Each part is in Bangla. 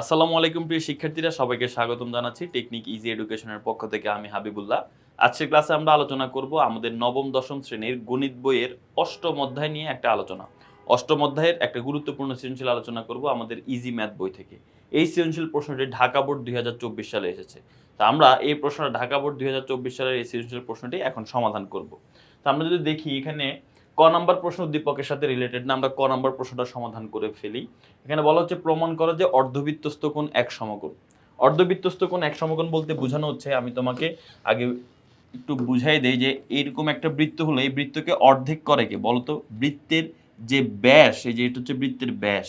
আসসালামু আলাইকুম প্রিয় শিক্ষার্থীরা, সবাইকে স্বাগতম জানাচ্ছি টেকনিক ইজি এডুকেশনের পক্ষ থেকে আমি হাবিবুল্লাহ। আজকের ক্লাসে আমরা আলোচনা করব আমাদের নবম, দশম শ্রেণির গণিত বইয়ের অষ্টম অধ্যায় নিয়ে একটা আলোচনা। অষ্টম অধ্যায়ের একটা গুরুত্বপূর্ণ সৃজনশীল আলোচনা করব আমাদের ইজি ম্যাথ বই থেকে। এই সৃজনশীল প্রশ্নটি ঢাকা বোর্ড দুই হাজার চব্বিশ সালে এসেছে। তা আমরা এই প্রশ্নটা ঢাকা বোর্ড দুই হাজার চব্বিশ সালের এই সৃজনশীল প্রশ্নটি এখন সমাধান করব। তা আমরা যদি দেখি এখানে ক নাম্বার প্রশ্ন উদ্দীপকের সাথে রিলেটেড না, আমরা ক নাম্বার প্রশ্নটা সমাধান করে ফেলি। এখানে বলা হচ্ছে, প্রমাণ করা যে অর্ধবৃত্তস্থ কোণ এক সমকোণ। অর্ধবৃত্তস্থ কোণ এক সমকোণ বলতে বোঝানো হচ্ছে, আমি তোমাকে আগে একটু বুঝাই দেই যে এইরকম একটা বৃত্ত হলো, এই বৃত্তকে অর্ধেক করে কে? বলতো বৃত্তের যে ব্যাস, এই যে এটা হচ্ছে বৃত্তের ব্যাস,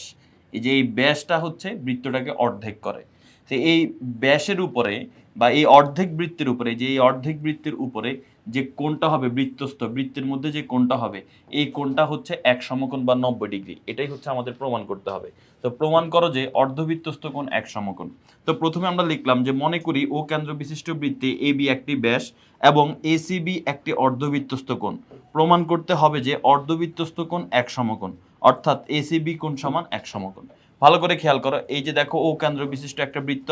এই যে এই ব্যাসটা হচ্ছে বৃত্তটাকে অর্ধেক করে। তো এই ব্যাসের উপরে বা এই অর্ধেক বৃত্তের উপরে যে এই অর্ধেক বৃত্তের উপরে যে কোনটা হবে বৃত্তস্থ, বৃত্তের মধ্যে যে কোনটা হবে, এই কোনটা হচ্ছে এক সমকোণ বা নব্বই ডিগ্রি। এটাই হচ্ছে আমাদের প্রমাণ করতে হবে। তো প্রমাণ করো যে অর্ধবৃত্তস্থ কোণ এক সমকোণ। তো প্রথমে আমরা লিখলাম যে মনে করি ও কেন্দ্র বিশিষ্ট বৃত্তে এ বি একটি ব্যাস এবং এসিবি একটি অর্ধবৃত্তস্থ কোণ। প্রমাণ করতে হবে যে অর্ধবৃত্তস্থ কোণ এক সমকোণ, অর্থাৎ এসিবি কোণ সমান এক সমকোণ। ভালো করে খেয়াল করো, এই যে দেখো ও কেন্দ্র বিশিষ্ট একটা বৃত্ত,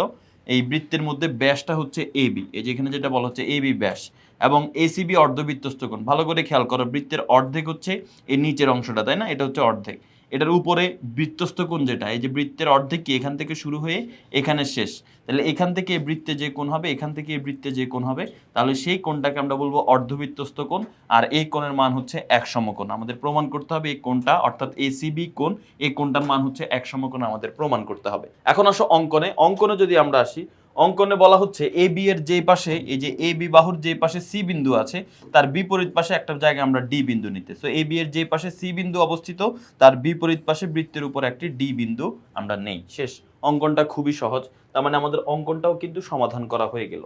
এই বৃত্তের মধ্যে ব্যাসটা হচ্ছে এ বি। এই যে এখানে যেটা বলা হচ্ছে এ বি ব্যাস। এবং এসিবি অর্ধবৃত্তস্থ কোণ। ভালো করে খেয়াল করো, বৃত্তের অর্ধেক হচ্ছে এই নিচের অংশটা, তাই না? এটা হচ্ছে অর্ধেক। এটার উপরে বৃত্তস্থ কোণ যেটা, এই যে বৃত্তের অর্ধেক কি এখান থেকে শুরু হয়ে এখানে শেষ? তাহলে এখান থেকে বৃত্তে যে কোণ হবে, এখান থেকে বৃত্তে যে কোণ হবে, তাহলে সেই কোণটাকে আমরা বলব অর্ধবৃত্তস্থ কোণ। আর এই কোণের মান হচ্ছে এক সমকোণ। আমাদের প্রমাণ করতে হবে এই কোণটা, অর্থাৎ এসিবি কোণ, এই কোণটার মান হচ্ছে এক সমকোণ আমাদের প্রমাণ করতে হবে। এখন আসো অঙ্কনে। অঙ্কনে যদি আমরা আসি অঙ্কনে বলা হচ্ছে এ বি এর যে পাশে, এই যে এ বি বাহুর যে পাশে সি বিন্দু আছে, তার বিপরীত পাশে একটা জায়গায় আমরা ডি বিন্দু নিতে। সো এ বি এর যে পাশে সি বিন্দু অবস্থিত, তার বিপরীত পাশে বৃত্তের উপর একটি ডি বিন্দু আমরা নেই। শেষ। অঙ্কনটা খুবই সহজ। তার মানে আমাদের অঙ্কনটাও কিন্তু সমাধান করা হয়ে গেল।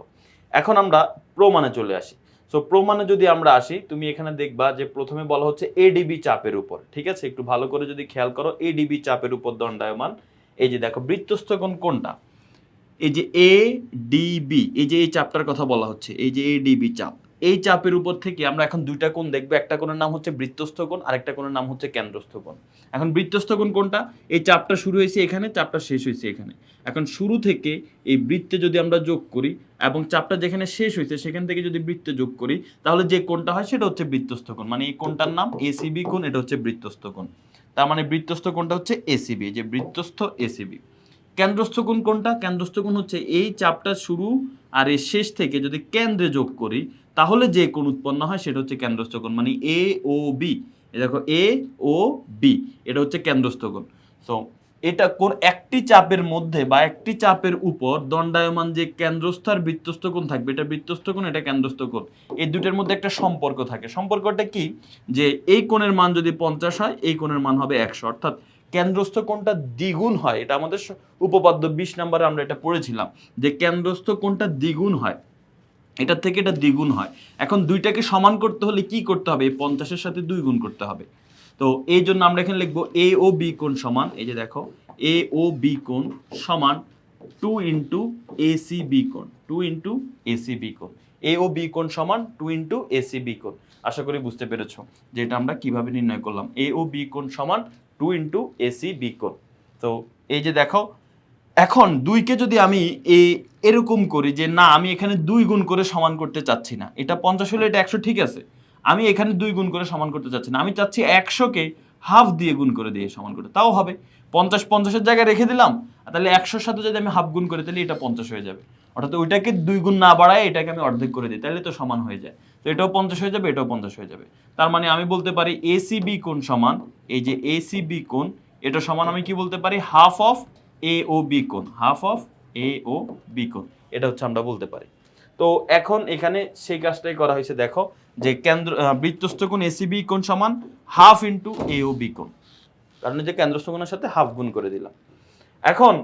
এখন আমরা প্রমাণে চলে আসি। সো প্রমাণে যদি আমরা আসি, তুমি এখানে দেখবা যে প্রথমে বলা হচ্ছে এডিবি চাপের উপর। ঠিক আছে? একটু ভালো করে যদি খেয়াল করো এডিবি চাপের উপর দণ্ডায়মান। এই যে দেখো বৃত্তস্থ কোনটা? এই যে এ ডিবি এই যে এই চাপটার কথা বলা হচ্ছে, এই যে এ ডিবি চাপ, এই চাপের উপর থেকে আমরা এখন দুইটা কোণ দেখব, একটা কোণের নাম হচ্ছে বৃত্তস্থ কোণ আর একটা কোণের নাম হচ্ছে কেন্দ্রস্থ কোণ। এখন বৃত্তস্থ কোণ কোনটা? এই চাপটা শুরু হয়েছে এখানে, চাপটা শেষ হয়েছে এখানে। এখন শুরু থেকে এই বৃত্তে যদি আমরা যোগ করি এবং চাপটা যেখানে শেষ হয়েছে সেখান থেকে যদি বৃত্তে যোগ করি, তাহলে যে কোণটা হয় সেটা হচ্ছে বৃত্তস্থ কোণ। মানে এই কোণটার নাম এসিবি কোণ, এটা হচ্ছে বৃত্তস্থ কোণ। তার মানে বৃত্তস্থ কোণটা হচ্ছে এসিবি যে বৃত্তস্থ এসিবি কেন্দ্রস্থ কোণ কোনটা কেন্দ্রস্থ কোণ হচ্ছে এই চাপটা শুরু আর এর শেষ থেকে যদি কেন্দ্রে যোগ করি, তাহলে যে কোণ উৎপন্ন হয় সেটা হচ্ছে কেন্দ্রস্থ কোণ মানে এ ও বি। দেখো, এ ও বি, এটা হচ্ছে কেন্দ্রস্থ কোণ। সো এটা কোন একটি চাপের মধ্যে বা একটি চাপের উপর দণ্ডায়মান যে কেন্দ্রস্থ আর বৃত্তস্থ কোণ থাকবে, এটা বৃত্তস্থ কোণ, এটা কেন্দ্রস্থ কোণ। এই দুটোর মধ্যে একটা সম্পর্ক থাকে। সম্পর্কটা কি? যে এই কোণের মান যদি পঞ্চাশ হয়, এই কোণের মান হবে একশো। অর্থাৎ কেন্দ্রস্থ কোনটা দ্বিগুণ হয়? এটা আমাদের উপপাদ্য বিশ নম্বরে আমরা এটা পড়েছিলাম, যে কেন্দ্রস্থ কোনটা দ্বিগুণ হয়? এটার থেকে এটা দ্বিগুণ হয়। এখন দুইটাকে সমান করতে হলে কি করতে হবে? এই পঞ্চাশের সাথে দুই গুণ করতে হবে। তো এই জন্য আমরা এখানে লিখব এ ও বি কোণ সমান, এই যে দেখো, এ ও বি কোণ সমান টু ইন্টু এসি বি কোণ, টু ইন্টু এসি বি কোণ। এ ও বি কোণ সমান টু ইন্টু এসি বি কোণ। আশা করি বুঝতে পেরেছ যে এটা আমরা কীভাবে নির্ণয় করলাম। এ ও বি কোণ সমান টু ইন্টু এসি বি কোণ। তো এই যে দেখো, এখন দুইকে যদি আমি এ এরকম করি যে না, আমি এখানে দুই গুণ করে সমান করতে চাচ্ছি না, এটা পঞ্চাশ হলে এটা একশো ঠিক আছে, আমি এখানে দুই গুণ করে সমান করতে চাচ্ছি না, আমি চাচ্ছি একশোকে হাফ দিয়ে গুণ করে দিয়ে সমান করতে, তাও হবে। পঞ্চাশ পঞ্চাশের জায়গায় রেখে দিলাম তাহলে একশোর সাথে যদি আমি হাফ গুণ করে, তাহলে এটা পঞ্চাশ হয়ে যাবে। অর্থাৎ ওইটাকে দুই গুণ না বাড়ায় এটাকে আমি অর্ধেক করে দিই, তাহলে তো সমান হয়ে যায়। তো এটাও পঞ্চাশ হয়ে যাবে, এটাও পঞ্চাশ হয়ে যাবে। তার মানে আমি বলতে পারি এসিবি কোণ সমান, এই যে এসিবি কোণ, এটা সমান আমি কি বলতে পারি? Half of A O B কোণ half of A O B কোণ, এটা হচ্ছে আমরা বলতে পারি। তো এখন এখানে সেই কাজটাই করা হয়েছে, দেখো যে কেন্দ্র বৃত্তস্থ কোণ এসিবি কোণ সমান half into A O B কোণ। কারণ যে কেন্দ্রস্থ কোণের সাথে হাফ গুণ করে দিলাম। এখন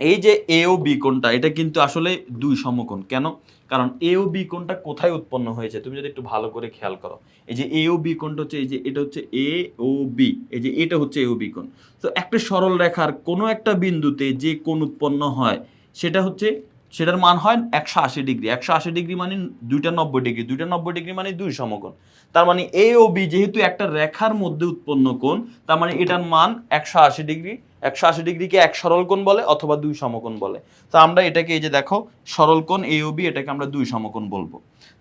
এই যে এ ও বি কোণটা, এটা কিন্তু আসলে দুই সমকোণ, কেন? কারণ এ ও বি কোণটা কোথায় উৎপন্ন হয়েছে? তুমি যদি একটু ভালো করে খেয়াল করো। এই যে এ ও বি কোণটা হচ্ছে, এই যে এটা হচ্ছে এ ও বি এই যে এটা হচ্ছে এ ও বি কোণ। তো একটা সরল রেখার কোনো একটা বিন্দুতে যে কোণ উৎপন্ন হয়, সেটা হচ্ছে, সেটার মান হয় একশো আশি ডিগ্রি। একশো আশি ডিগ্রি মানে দুইটা নব্বই ডিগ্রি। দুইটা নব্বই ডিগ্রি মানে দুই সমকোণ। তার মানে এ ও বি যেহেতু একটা রেখার মধ্যে উৎপন্ন কোণ, তার মানে এটার মান একশো আশি ডিগ্রি। একশো আশি ডিগ্রিকে এক সরল কোণ বলে অথবা দুই সমকোণ বলে। তো আমরা এটাকে এই যে দেখো, সরল কোণ এ ও বি এটাকে আমরা দুই সমকোণ বলব।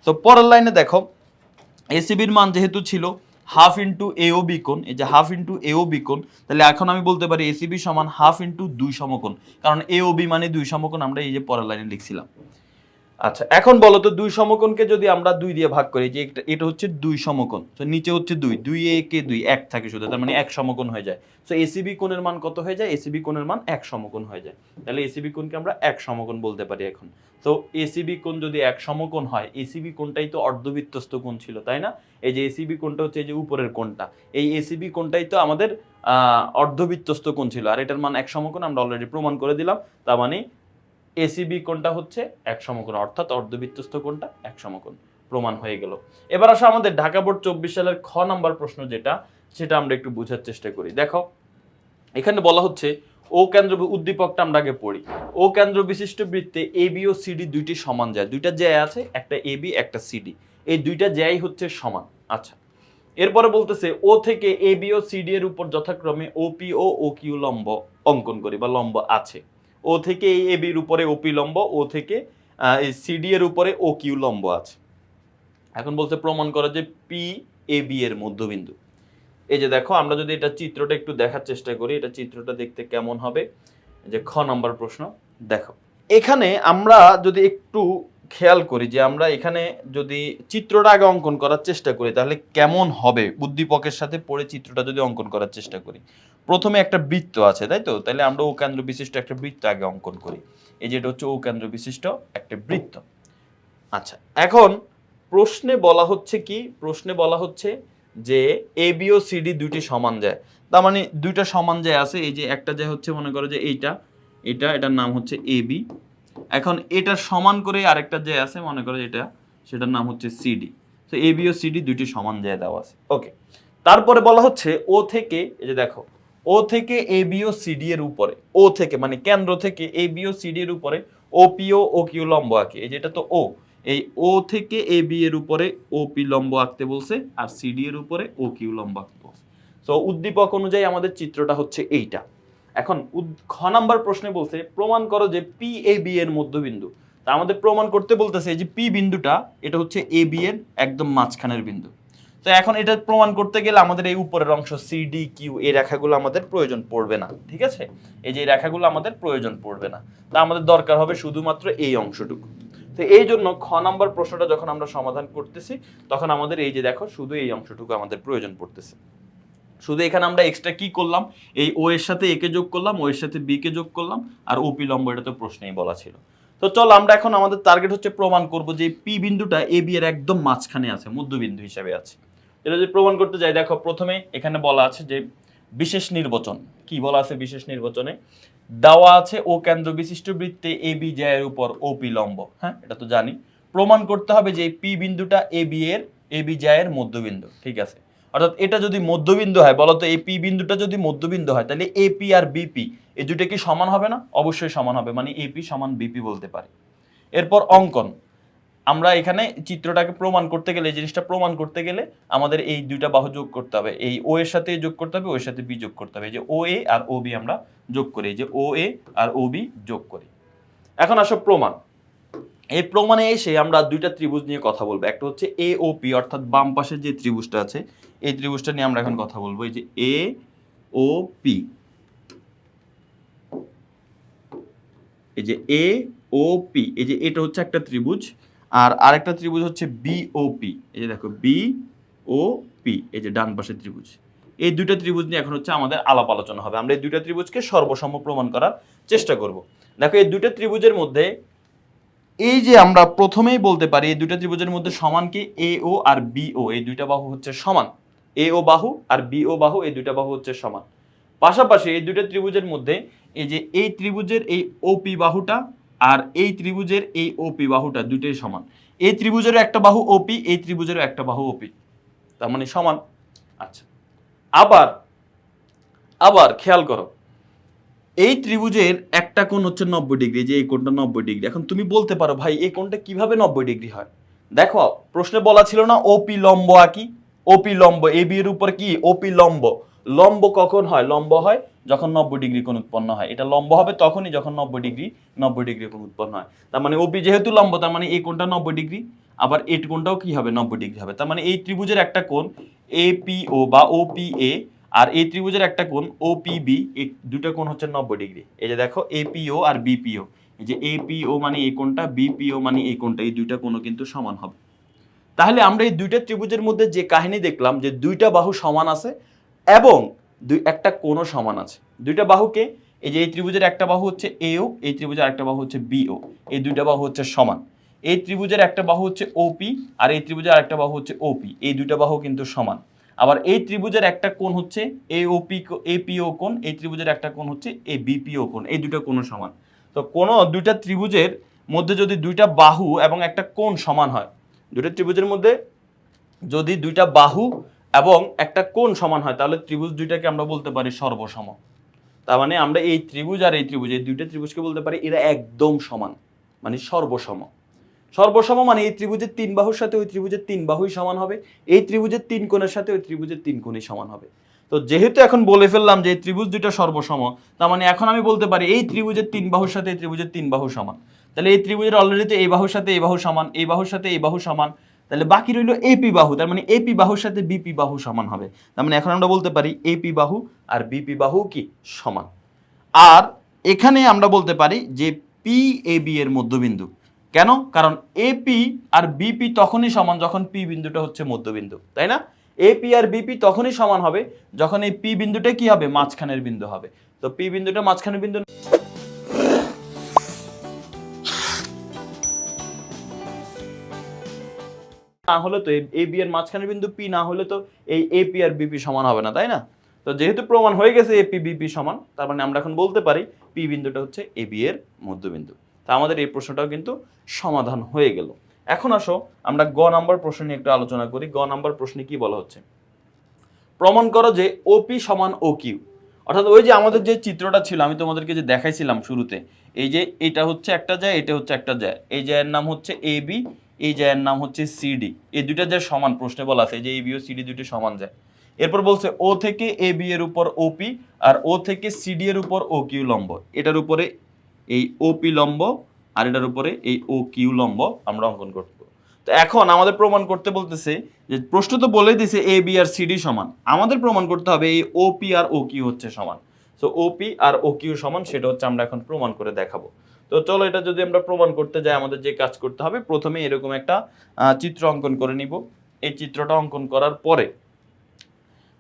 তো পরের লাইনে দেখো এসিবির মান যেহেতু ছিল হাফ ইন্টু এও বিকোণ এই যে হাফ ইন্টু এও বিকোণ তাহলে এখন আমি বলতে পারি এসিবি সমান হাফ ইন্টু দুই সমকোণ। কারণ এও বি মানে দুই সমকোণ, আমরা এই যে পরের লাইনে লিখছিলাম। আচ্ছা এখন বলো তো দুই সমকোণকে যদি আমরা দুই দিয়ে ভাগ করি যে এটা হচ্ছে দুই সমকোণ, তো নিচে হচ্ছে দুই দুই এ কে দুই, এক থাকে শুধু, তার মানে এক সমকোণ হয়ে যায়। তো এসিবি কোণের মান কত হয়ে যায়? এসিবি কোণের মান এক সমকোণ হয়ে যায়। তাহলে এসিবি কোণকে আমরা এক সমকোণ বলতে পারি এখন। তো এসিবি কোণ যদি এক সমকোণ হয় এসিবি কোণটাই তো অর্ধবৃত্তস্থ কোণ ছিল, তাই না? এই যে এসিবি কোণটা হচ্ছে এই যে উপরের কোণটা, এই এসিবি কোণটাই তো আমাদের অর্ধবৃত্তস্থ কোণ ছিল, আর এটার মান এক সমকোণ আমরা অলরেডি প্রমাণ করে দিলাম, তার মানে এসিবি কোনটা হচ্ছে এক সমকোণ, অর্থাৎ অর্ধবৃত্তস্থ কোনটা এক সমকোণ প্রমাণ হয়ে গেল। এবার আসো আমাদের ঢাকা বোর্ড চব্বিশ সালের খ নাম্বার প্রশ্ন যেটা, সেটা আমরা একটু বোঝার চেষ্টা করি। দেখো, এখানে বলা হচ্ছে ও কেন্দ্র উদ্দীপকটা আমরা আগে পড়ি। ও কেন্দ্র বিশিষ্ট বৃত্তে এ বি ও সিডি দুইটি সমান যায়। দুইটা জ্যায় আছে, একটা এ বি একটা সিডি এই দুইটা জ্যায় হচ্ছে সমান। আচ্ছা এরপরে বলতেছে ও থেকে এ বি ও সিডি এর উপর যথাক্রমে ও ও কিউ লম্ব অঙ্কন করি বা লম্ব আছে। ও থেকে এই এবির উপরে ওপি লম্ব, ও থেকে এই সিডি এর উপরে ও কিউ লম্ব আছে। এখন বলছে প্রমাণ করা যে পি এ বি এর মধ্যবিন্দু। এই যে দেখো, আমরা যদি এটা চিত্রটা একটু দেখার চেষ্টা করি, এটা চিত্রটা দেখতে কেমন হবে? যে খ নম্বর প্রশ্ন, দেখো। এখানে আমরা যদি একটু খেয়াল করি যে আমরা এখানে যদি চিত্রটা আগে অঙ্কন করার চেষ্টা করি, তাহলে কেমন হবে? উদ্দীপকের সাথে পড়ে চিত্রটা যদি অঙ্কন করার চেষ্টা করি। প্রথমে একটা বৃত্ত আছে, তাই তো? তাহলে আমরা ও কেন্দ্র বিশিষ্ট একটা বৃত্ত আগে অঙ্কন করি। এই যেটা হচ্ছে ও কেন্দ্র বিশিষ্ট একটা বৃত্ত। আচ্ছা এখন প্রশ্নে বলা হচ্ছে কি? প্রশ্নে বলা হচ্ছে যে এ বি ও সিডি দুইটি সমান যায়। তার মানে দুইটা সমান যায় আছে, এই যে একটা যায় হচ্ছে মনে করো যে এইটা, এটা, এটার নাম হচ্ছে এ বি এখন এটা সমান করে আরেকটা যে আছে, মনে করো এটা সেটার নাম হচ্ছে সিডি তো এ বি ও সিডি দুইটি সমান যায় দেওয়া আছে। ওকে তারপরে বলা হচ্ছে ও থেকে, এই যে দেখো ও থেকে এ বি ও সিডি এর উপরে ও থেকে মানে কেন্দ্র থেকে এ বি ও সিডি এর উপরে ও পি ও ও কিউ লম্ব আঁকে। এই যেটা তো ও এই ও থেকে এ বি এর উপরে ও পি লম্ব আঁকতে বলছে, আর সিডি এর উপরে ও কিউ লম্ব আঁকতে বলছে। তো উদ্দীপক অনুযায়ী আমাদের চিত্রটা হচ্ছে এইটা। এখন খ নাম্বার প্রশ্নে বলছে, প্রমাণ করো যে পি এ বি এর মধ্যবিন্দু। তা আমাদের প্রমাণ করতে বলতেছে যে পি বিন্দুটা, এটা হচ্ছে এ বি এর একদম মাঝখানের বিন্দু। তো এখন এটা প্রমাণ করতে গেলে আমাদের এই উপরের অংশ সি ডি কিউ এই রেখাগুলো আমাদের প্রয়োজন পড়বে না, ঠিক আছে? এই যে রেখাগুলো আমাদের প্রয়োজন পড়বে না। তা আমাদের দরকার হবে শুধুমাত্র এই অংশটুকু। তো এই জন্য খ নাম্বার প্রশ্নটা যখন আমরা সমাধান করতেছি, তখন আমাদের এই যে দেখো, শুধু এই অংশটুকু আমাদের প্রয়োজন পড়তেছে। শুধু এখানে আমরা এক্সট্রা কি করলাম? এই ও এর সাথে একে যোগ করলাম ও এর সাথে বি কে যোগ করলাম, আর ওপি লম্ব এটা তো প্রশ্নেই বলা ছিল। তো চল আমরা এখন আমাদের টার্গেট হচ্ছে প্রমাণ করব যে পি বিন্দুটা এ বি এর একদম মাঝখানে আছে, মধ্যবিন্দু হিসাবে আছে। এটা যদি প্রমাণ করতে যাই, দেখো প্রথমে এখানে বলা আছে যে বিশেষ নির্বাচন। কি বলা আছে বিশেষ নির্বাচনে? দেওয়া আছে ও কেন্দ্র বিশিষ্ট বৃত্তে এ বি জয়ের উপর ওপি লম্ব। হ্যাঁ এটা তো জানি। প্রমাণ করতে হবে যে পি বিন্দুটা এ বি এর এ বি জয়ের মধ্যবিন্দু। ঠিক আছে? অর্থাৎ এটা যদি মধ্যবিন্দু হয়, বলতো এই পি বিন্দুটা যদি মধ্যবিন্দু হয়, তাহলে এপি আর বিপি এই দুটো কি সমান হবে না? অবশ্যই সমান হবে মানে এপি সমান বিপি বলতে পারি। এরপর অঙ্কন। আমরা এখানে চিত্রটাকে প্রমাণ করতে গেলে, এই জিনিসটা প্রমাণ করতে গেলে আমাদের এই দুইটা বাহু যোগ করতে হবে। এই ও এর সাথে যোগ করতে হবে ওর সাথে বি যোগ করতে হবে। যে ও এ আর ও বি আমরা যোগ করি যে ও এ আর ও বি যোগ করি। এখন আসো প্রমাণ। এই প্রমাণে এসে আমরা দুইটা ত্রিভুজ নিয়ে কথা বলব। একটা হচ্ছে এ ও পি অর্থাৎ বাম পাশের যে ত্রিভুজটা আছে এই ত্রিভুজটা নিয়ে আমরা এখন কথা বলব। এই যে এ ও পি এই যে এ ও পি এই যে এটা হচ্ছে একটা ত্রিভুজ আর আরেকটা ত্রিভুজ হচ্ছে বি ও পি এই যে দেখো বি ও পি এই যে ডান পাশের ত্রিভুজ। এই দুইটা ত্রিভুজ নিয়ে এখন হচ্ছে আমাদের আলাপ আলোচনা হবে। আমরা এই দুইটা ত্রিভুজকে সর্বসম্ম প্রমাণ করার চেষ্টা করব। দেখো এই দুইটা ত্রিভুজের মধ্যে এই যে আমরা প্রথমেই বলতে পারি এই দুইটা ত্রিভুজের মধ্যে সমান কি? এ ও আর বি ও এই দুইটা বাহু হচ্ছে সমান। এ ও বাহু আর বি ও বাহু এই দুইটা বাহু হচ্ছে সমান। পাশাপাশি এই দুইটা ত্রিভুজের মধ্যে এই যে এই ত্রিভুজের এই ওপি বাহুটা আর এই ত্রিভুজের এই ওপি বাহুটা দুইটাই সমান। এই ত্রিভুজেরও একটা বাহু ওপি এই ত্রিভুজেরও একটা বাহু ওপি তার মানে সমান। আচ্ছা। আবার আবার খেয়াল করো। এই ত্রিভুজের একটা কোণ হচ্ছে নব্বই ডিগ্রি, যে এই কোণটা নব্বই ডিগ্রি। এখন তুমি বলতে পারো, ভাই, এই কোণটা কীভাবে নব্বই ডিগ্রি হয়? দেখো, প্রশ্নে বলা ছিল না ওপি লম্ব আঁকি ওপি লম্ব এ বি এর উপর কি? ওপি লম্ব। লম্ব কখন হয়? লম্ব হয় যখন নব্বই ডিগ্রি কোণ উৎপন্ন হয়। এটা লম্ব হবে তখনই যখন নব্বই ডিগ্রি নব্বই ডিগ্রি কোণ উৎপন্ন হয়। তার মানে ওপি যেহেতু লম্ব, তার মানে এই কোণটা নব্বই ডিগ্রি। আবার এই কোণটাও কি হবে? নব্বই ডিগ্রি হবে। তার মানে এই ত্রিভুজের একটা কোণ এপিও বা ওপিএ আর এই ত্রিভুজের একটা কোণ ওপিবি এই দুটো কোণ হচ্ছে নব্বই ডিগ্রি। এই যে দেখো এপিও আর বিপিও এই যে এপিও মানে এই কোণটা বিপিও মানে এই কোণটা, এই দুইটা কোণও কিন্তু সমান হবে। তাহলে আমরা এই দুইটা ত্রিভুজের মধ্যে যে কাহিনী দেখলাম, যে দুইটা বাহু সমান আছে এবং দুই, একটা কোণও সমান আছে। দুইটা বাহুকে এই যে এই ত্রিভুজের একটা বাহু হচ্ছে এও এই ত্রিভুজের একটা বাহু হচ্ছে বিও এই দুইটা বাহু হচ্ছে সমান। এই ত্রিভুজের একটা বাহু হচ্ছে ওপি আর এই ত্রিভুজের আরেকটা বাহু হচ্ছে ওপি এই দুইটা বাহু কিন্তু সমান। আবার এই ত্রিভুজের একটা কোণ হচ্ছে এ ওপি এপিও কোণ, এই ত্রিভুজের একটা কোণ হচ্ছে এ বিপিও কোণ, এই দুটো কোণও সমান। তো কোনো দুইটা ত্রিভুজের মধ্যে যদি দুইটা বাহু এবং একটা কোণ সমান হয় দুইটা ত্রিভুজের মধ্যে যদি দুইটা বাহু এবং একটা কোণ সমান হয়, তাহলে ত্রিভুজ দুইটাকে আমরা বলতে পারি সর্বসম। তার মানে আমরা এই ত্রিভুজ আর এই ত্রিভুজ, এই দুইটা ত্রিভুজকে বলতে পারি এরা একদম সমান মানে সর্বসম। সর্বসম মানে এই ত্রিভুজের তিন বাহুর সাথে ওই ত্রিভুজের তিন বাহুই সমান হবে। এই ত্রিভুজের তিন কোণের সাথে ওই ত্রিভুজের তিন কোণই সমান হবে। তো যেহেতু এখন বলে ফেললাম যে এই ত্রিভুজ দুইটা সর্বসম, তার মানে এখন আমি বলতে পারি এই ত্রিভুজের তিন বাহুর সাথে এই ত্রিভুজের তিন বাহু সমান। তাহলে এই ত্রিভুজের অলরেডি তো এই বাহুর সাথে এই বাহু সমান, এই বাহুর সাথে এই বাহু সমান, তাহলে বাকি রইল এপি বাহু, তার মানে এপি বাহুর সাথে বিপি বাহু সমান হবে। তার মানে এখন আমরা বলতে পারি এপি বাহু আর বিপি বাহু কি? সমান। আর এখানে আমরা বলতে পারি যে পি এ বি এর মধ্যবিন্দু। কেন? কারণ এপি আর বিপি তখনই সমান যখন পি বিন্দুটা হচ্ছে মধ্যবিন্দু, তাই না? এপি আর বিপি তখনই সমান হবে যখন এই পি বিন্দুটা কি হবে? মাঝখানের বিন্দু হবে। তো পি বিন্দুটা মাঝখানের বিন্দু না হলে তো এ বি এর মাঝখানের বিন্দু পি না হলে তো এই এপি আর বিপি সমান হবে না, তাই না? তো যেহেতু প্রমাণ হয়ে গেছে এপি বিপি সমান, তার মানে আমরা এখন বলতে পারি পি বিন্দুটা হচ্ছে এ বি এর মধ্যবিন্দু। তা আমাদের এই প্রশ্নটাও কিন্তু সমাধান হয়ে গেল। এখন আসো, আমরা গ নাম্বার প্রশ্ন নিয়ে একটু আলোচনা করি। গ নাম্বার প্রশ্নে কি বলা হচ্ছে? প্রমাণ করো যে ওপি সমান ও কিউ। অর্থাৎ ওই যে আমাদের যে চিত্রটা ছিল, আমি তোমাদেরকে যে দেখাইছিলাম শুরুতে, এই যে এটা হচ্ছে একটা যায়, এটা হচ্ছে একটা যায়। এই জায়ের নাম হচ্ছে এ বি, এই জায়ের নাম হচ্ছে সিডি এই দুইটা যে সমান, প্রশ্নে বলা আছে যে এ বি ও সিডি দুটো সমান যায়। এরপর বলছে ও থেকে এ বি এর উপর ওপি আর ও থেকে সিডি এর উপর ও কিউ লম্ব। এটার উপরে এই ওপি লম্ব আর এটার উপরে এই ও কিউ লম্ব আমরা অঙ্কন করব। তো এখন আমাদের প্রমাণ করতে বলতেছে যে প্রশ্ন তো বলেই দিছে এ বি আর সিডি সমান। আমাদের প্রমাণ করতে হবে এই ওপি আর ও কিউ হচ্ছে সমান। সো ওপি আর ও কিউ সমান, সেটা হচ্ছে আমরা এখন প্রমাণ করে দেখাবো। তো চলো এটা যদি আমরা প্রমাণ করতে যাই, আমাদের যে কাজ করতে হবে প্রথমে এরকম একটা চিত্র অঙ্কন করে নিব। এই চিত্রটা অঙ্কন করার পরে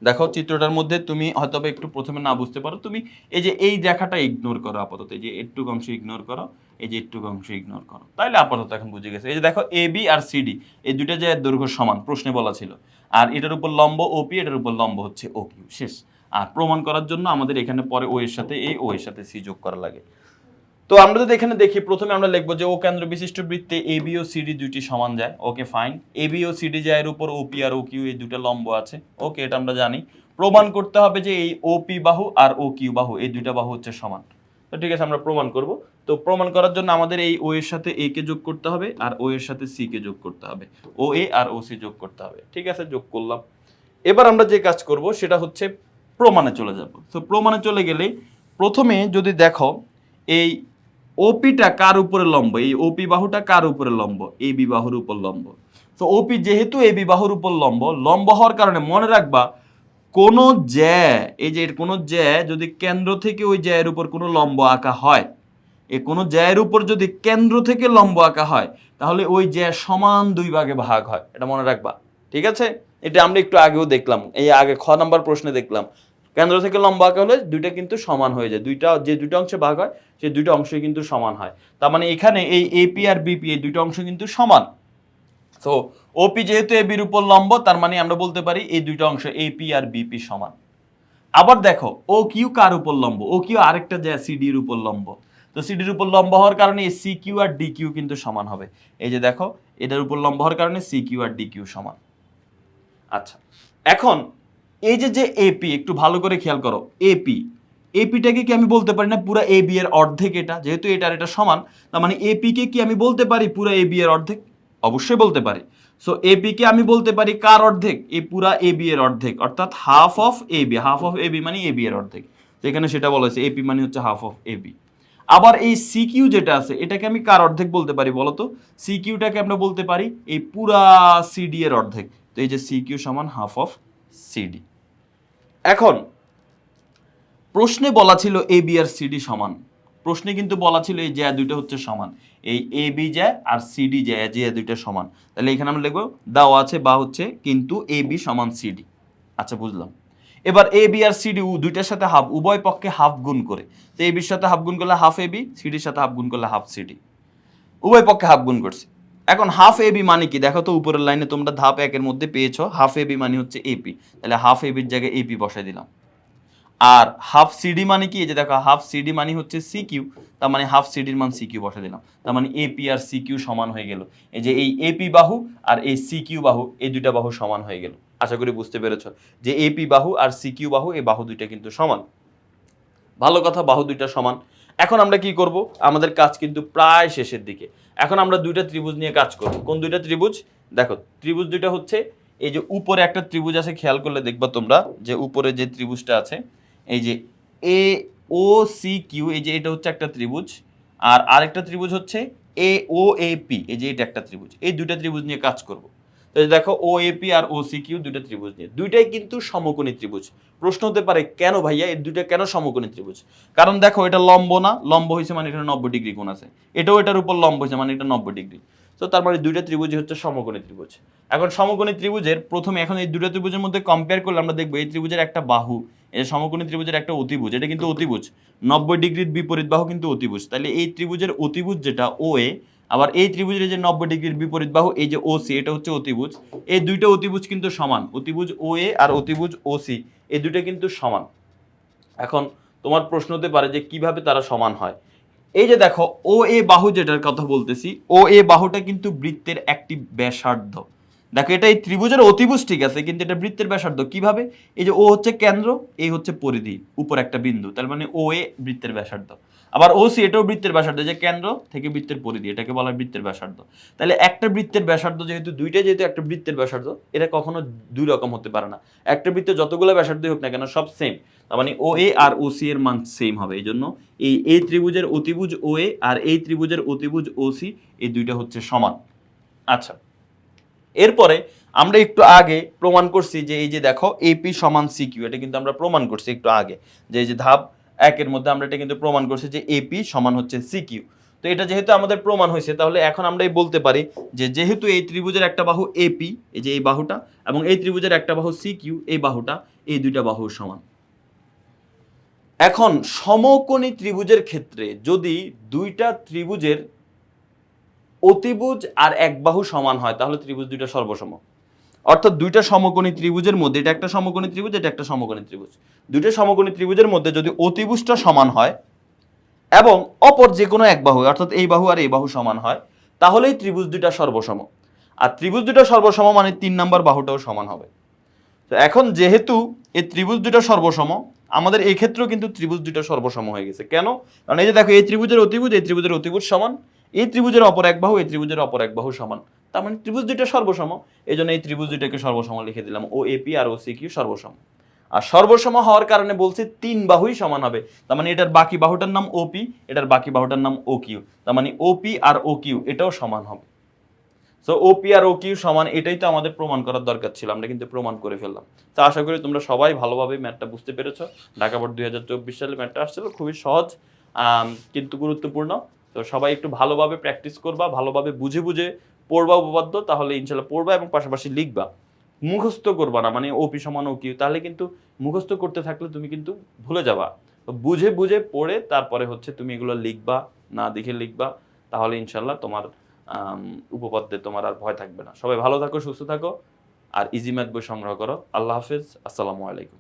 দেখো চিত্রটার মধ্যে, তুমি হয়তো একটু প্রথমে না বুঝতে পারো। তুমি এই যে এই রেখাটা ইগনোর করো আপাতত, এই যে একটু অংশ ইগনোর করো, এই যে একটু অংশ ইগনোর করো। তাইলে আপাতত এখন বুঝে গেছে। এই যে দেখো এ বি আর সিডি এই দুইটা যে দৈর্ঘ্য সমান, প্রশ্নে বলা ছিল। আর এটার উপর লম্ব ওপি এটার উপর লম্ব হচ্ছে ও কিউ শেষ। আর প্রমাণ করার জন্য আমাদের এখানে পরে ও এর সাথে এ ও এর সাথে সি যোগ করা লাগে। তো আমরা যদি এখানে দেখি, প্রথমে আমরা লিখব যে, ও কেন্দ্র বিশিষ্ট বৃত্তে এ বি ও সিডি দুইটি সমান যায়। Okay fine A B O CD এর উপর ওপি আর ও কিউ এই দুটো লম্ব আছে। ওকে এটা আমরা জানি। প্রমাণ করতে হবে যে এই ওপি বাহু আর ও কিউ বাহু, এই দুইটা বাহু হচ্ছে সমান। তো ঠিক আছে, আমরা প্রমাণ করব। তো প্রমাণ করার জন্য আমাদের এই ও এর সাথে এ কে যোগ করতে হবে আর ও এর সাথে সি কে যোগ করতে হবে। ও এ আর ও সি যোগ করতে হবে। ঠিক আছে, যোগ করলাম। এবার আমরা যে কাজ করব, সেটা হচ্ছে প্রমাণে চলে যাব। তো প্রমাণে চলে গেলে প্রথমে যদি দেখো, এই ওপিটা কার উপরে লম্ব? এই ওপি বাহুটা কার উপরে লম্ব? এই বিবাহুর উপর লম্ব। তো ওপি যেহেতু এই বিবাহুর উপর লম্ব লম্ব হওয়ার কারণে মনে রাখবা, কোন জ্যা, এই যে কোনো জ্যা যদি কেন্দ্র থেকে ওই জ্যায়ের উপর কোনো লম্ব আঁকা হয় এ কোনো জ্যায়ের উপর যদি কেন্দ্র থেকে লম্ব আঁকা হয়, তাহলে ওই জ্যা সমান দুই ভাগে ভাগ হয়। এটা মনে রাখবা। ঠিক আছে? এটা আমরা একটু আগেও দেখলাম। এই আগে খ নাম্বার প্রশ্নে দেখলাম। কেন্দ্র থেকে লম্ব আঁকা হলে দুইটা কিন্তু সমান হয়ে যায়। দুইটা, যে দুইটা অংশে ভাগ হয় সেই দুইটা অংশই কিন্তু সমান হয়। তার মানে এখানে এই এপি আর বিপি এই দুইটা অংশ কিন্তু সমান। তো ওপি যেহেতু এ বির উপর লম্ব, তার মানে আমরা বলতে পারি এই দুইটা অংশ এপি আর বিপি সমান। আবার দেখো ও কিউ কার উপর লম্ব? ও কিউ আরেকটা যায় সিডির উপর লম্ব। তো সিডির উপর লম্ব হওয়ার কারণে এই সি কিউ আর ডি কিউ কিন্তু সমান হবে। এই যে দেখো, এটার উপর লম্ব হওয়ার কারণে সি কিউ আর ডি কিউ সমান। আচ্ছা এখন এই যে যে এপি একটু ভালো করে খেয়াল করো এপি এপিটাকে কি আমি বলতে পারি না? পুরো এ বি এর অর্ধেক এটা, যেহেতু এটার এটা সমান, তার মানে এপি কে আমি বলতে পারি? পুরো এ বি এর অর্ধেক? অবশ্যই বলতে পারি। সো এপি কে আমি বলতে পারি কার অর্ধেক? এই পুরা এ বি এর অর্ধেক, অর্থাৎ half of A B half of A B মানে এ বি এর অর্ধেক এখানে সেটা বলা হয়েছে এপি মানে হচ্ছে হাফ অফ এ বি আবার এই সিকিউ যেটা আছে, এটাকে আমি কার অর্ধেক বলতে পারি বলতো সিকিউটাকে আমরা বলতে পারি এই পুরা সিডি এর অর্ধেক। তো এই যে সিকিউ সমান হাফ অফ সিডি এখন, প্রশ্নে বলা ছিল এ বি আর সিডি সমান। প্রশ্নে কিন্তু বলা ছিল এই জ্যা দুইটা হচ্ছে সমান। এই এ বি জ্যা আর সিডি জ্যা জ্যা দুইটা সমান। তাহলে এখানে আমরা লিখব, দাও আছে, বা হচ্ছে, কিন্তু এ বি সমান সিডি আচ্ছা বুঝলাম। এবার এ বি আর সিডি দুইটার সাথে হাফ উভয় পক্ষে হাফ গুণ করে। তো এ বির সাথে হাফ গুণ করলে হাফ এ বি সিডির সাথে হাফ গুণ করলে হাফ সিডি উভয় পক্ষে হাফ গুণ করছে। এখন হাফ এবি মানে কি? দেখো তো উপরের লাইনে তোমরা ধাপ একের মধ্যে পেয়েছ। হাফ এবি মানে হচ্ছে এপি তাহলে হাফ এ বির জায়গায় এপি বসাই দিলাম। আর হাফ সিডি মানে কি? এই যে দেখো হাফ সিডি মানে হচ্ছে সি কিউ তার মানে হাফ সিডির মান সি কিউ দিলাম। তার মানে এপি আর সি কিউ সমান হয়ে গেল। এই যে এই এপি বাহু আর এই সি কিউ বাহু, এই দুইটা বাহু সমান হয়ে গেল। আশা করি বুঝতে পেরেছ যে এপি বাহু আর সি কিউ বাহু, এই বাহু দুইটা কিন্তু সমান। ভালো কথা, বাহু দুইটা সমান। এখন আমরা কি করব? আমাদের কাজ কিন্তু প্রায় শেষের দিকে। এখন আমরা দুইটা ত্রিভুজ নিয়ে কাজ করব। কোন দুইটা ত্রিভুজ? দেখো, ত্রিভুজ দুইটা হচ্ছে এই যে উপরে একটা ত্রিভুজ আছে, খেয়াল করলে দেখবা তোমরা যে উপরে যে ত্রিভুজটা আছে, এই যে এ ও সি কিউ এই যে এটা হচ্ছে একটা ত্রিভুজ, আর আরেকটা ত্রিভুজ হচ্ছে এ ও এ পি এই যে এটা একটা ত্রিভুজ। এই দুইটা ত্রিভুজ নিয়ে কাজ করব। দেখো ও এপি আর ও সি কিউ দুইটা ত্রিভুজ নিয়ে। দুইটাই কিন্তু সমকোণী ত্রিভুজ। প্রশ্ন হতে পারে, কেন ভাইয়া এই দুইটা কেন সমকোণী ত্রিভুজ? কারণ দেখো, এটা লম্ব না, লম্ব হয়েছে মানে এটা নব্বই ডিগ্রি কোণ আছে। এটাও এটার উপর লম্ব হয়েছে মানে এটা নব্বই ডিগ্রি। তো তার মানে দুইটা ত্রিভুজই হচ্ছে সমকোণী ত্রিভুজ। এখন সমকোণী ত্রিভুজের প্রথমে এখন এই দুটো ত্রিভুজের মধ্যে কম্পেয়ার করলে আমরা দেখব এই ত্রিভুজের একটা বাহু, এই সমকোণী ত্রিভুজের একটা অতিভুজ, এটা কিন্তু অতিভুজ। নব্বই ডিগ্রির বিপরীত বাহু কিন্তু অতিভুজ। তাহলে এই ত্রিভুজের অতিভুজ যেটা ও এ আবার এই ত্রিভুজের যে নব্বই ডিগ্রির বিপরীত বাহু, এই যে ও সি এটা হচ্ছে অতিভুজ। এই দুইটা অতিভুজ কিন্তু সমান, অতিভুজ ও এ আর অতিভুজ ও সি এই দুইটা কিন্তু সমান। এখন তোমার প্রশ্ন হতে পারে যে কীভাবে তারা সমান হয়? এই যে দেখো ও এ বাহু যেটার কথা বলতেছি ও এ বাহুটা কিন্তু বৃত্তের একটি ব্যাসার্ধ। দেখো, এটা এই ত্রিভুজের অতিভুজ ঠিক আছে, কিন্তু এটা বৃত্তের ব্যাসার্ধ। কীভাবে? এই যে ও হচ্ছে কেন্দ্র এই হচ্ছে পরিধি, উপর একটা বিন্দু, তার মানে ও এ বৃত্তের ব্যাসার্ধ। আবার ও সি এটাও বৃত্তের ব্যাসার্ধ, যে কেন্দ্র থেকে বৃত্তের পরিধি, এটাকে বলা হয় বৃত্তের ব্যাসার্ধ। তাহলে একটা বৃত্তের ব্যাসার্ধ যেহেতু দুইটা যেহেতু একটা বৃত্তের ব্যাসার্ধ, এটা কখনো দুই রকম হতে পারে না। একটা বৃত্তে যতগুলো ব্যাসার্ধই হোক না কেন, সব সেম তার মানে ও এ আর ও সি এর মান সেম হবে। এই জন্য এই এই ত্রিভুজের অতিভুজ ও এ আর এই ত্রিভুজের অতিভুজ ও সি এই দুইটা হচ্ছে সমান। আচ্ছা। এরপরে আমরা একটু আগে প্রমাণ করছি যে, এই যে দেখো এপি সমান সিকিউ এটা কিন্তু আমরা প্রমাণ করছি একটু আগে। যে, এই যে ধাপ একের মধ্যে আমরা এটা কিন্তু প্রমাণ করছি যে এপি সমান হচ্ছে সিকিউ তো এটা যেহেতু আমাদের প্রমাণ হয়েছে, তাহলে এখন আমরা এই বলতে পারি যে যেহেতু এই ত্রিভুজের একটা বাহু এপি এই যে এই বাহুটা, এবং এই ত্রিভুজের একটা বাহু সিকিউ এই বাহুটা, এই দুইটা বাহু সমান। এখন সমকোণী ত্রিভুজের ক্ষেত্রে যদি দুইটা ত্রিভুজের অতিভুজ আর এক বাহু সমান হয়, তাহলে ত্রিভুজ দুইটা সর্বসম। অর্থাৎ দুইটা সমকোণী ত্রিভুজের মধ্যে, এটা একটা সমকোণী ত্রিভুজ, এটা একটা সমকোণী ত্রিভুজ। দুইটা সমকোণী ত্রিভুজের মধ্যে যদি অতিভুজটা সমান হয় এবং অপর যে কোনো এক বাহু, অর্থাৎ এই বাহু আর এই বাহু সমান হয়, তাহলেই ত্রিভুজ দুইটা সর্বসম। আর ত্রিভুজ দুইটা সর্বসম মানে তিন নাম্বার বাহুটাও সমান হবে। তো এখন যেহেতু এই ত্রিভুজ দুইটা সর্বসম, আমাদের এই ক্ষেত্রেও কিন্তু ত্রিভুজ দুইটা সর্বসম হয়ে গেছে। কেন? কারণ এই যে দেখো, এই ত্রিভুজের অতিভুজ, এই ত্রিভুজের অতিভুজ সমান, এই ত্রিভুজের অপর এক বাহু, এই ত্রিভুজের অপর এক বাহু সমান। তার মানে ত্রিভুজ দুইটা সর্বসম। এই জন্য এই ত্রিভুজ দুইটাকে সর্বসম লিখে দিলাম। ও এপি আর ও, সি, কিউ সর্বসম। আর সর্বসম হওয়ার কারণে বলছে তিন বাহুই সমান হবে। তার মানে এটার বাকি বাহুটার নাম ওপি এটার বাকি বাহুটার নাম ও, কিউ। তার মানে ওপি আর ও, কিউ, এটাও সমান হবে। সো ওপি আর ও, কিউ সমান, এটাই তো আমাদের প্রমাণ করার দরকার ছিল। আমরা কিন্তু প্রমাণ করে ফেললাম। তো আশা করি তোমরা সবাই ভালোভাবে ম্যাথটা বুঝতে পেরেছ। ঢাকা বোর্ড দুই হাজার চব্বিশ সালে ম্যাথটা আসছিল, খুবই সহজ কিন্তু গুরুত্বপূর্ণ। তো সবাই একটু ভালোভাবে প্র্যাকটিস করবা, ভালোভাবে বুঝে বুঝে পড়বা উপপাদ্য, তাহলে ইনশাল্লাহ পড়বা এবং পাশাপাশি লিখবা। মুখস্থ করবা না মানে ওপি সমান ও কিউ তাহলে কিন্তু মুখস্থ করতে থাকলে তুমি কিন্তু ভুলে যাবা। বুঝে বুঝে পড়ে তারপরে হচ্ছে তুমি এগুলো লিখবা, না দেখে লিখবা, তাহলে ইনশাল্লাহ তোমার উপপাদ্যে তোমার আর ভয় থাকবে না। সবাই ভালো থাকো, সুস্থ থাকো, আর ইজি ম্যাথ বই সংগ্রহ করো। আল্লাহ হাফেজ, আসসালামু আলাইকুম।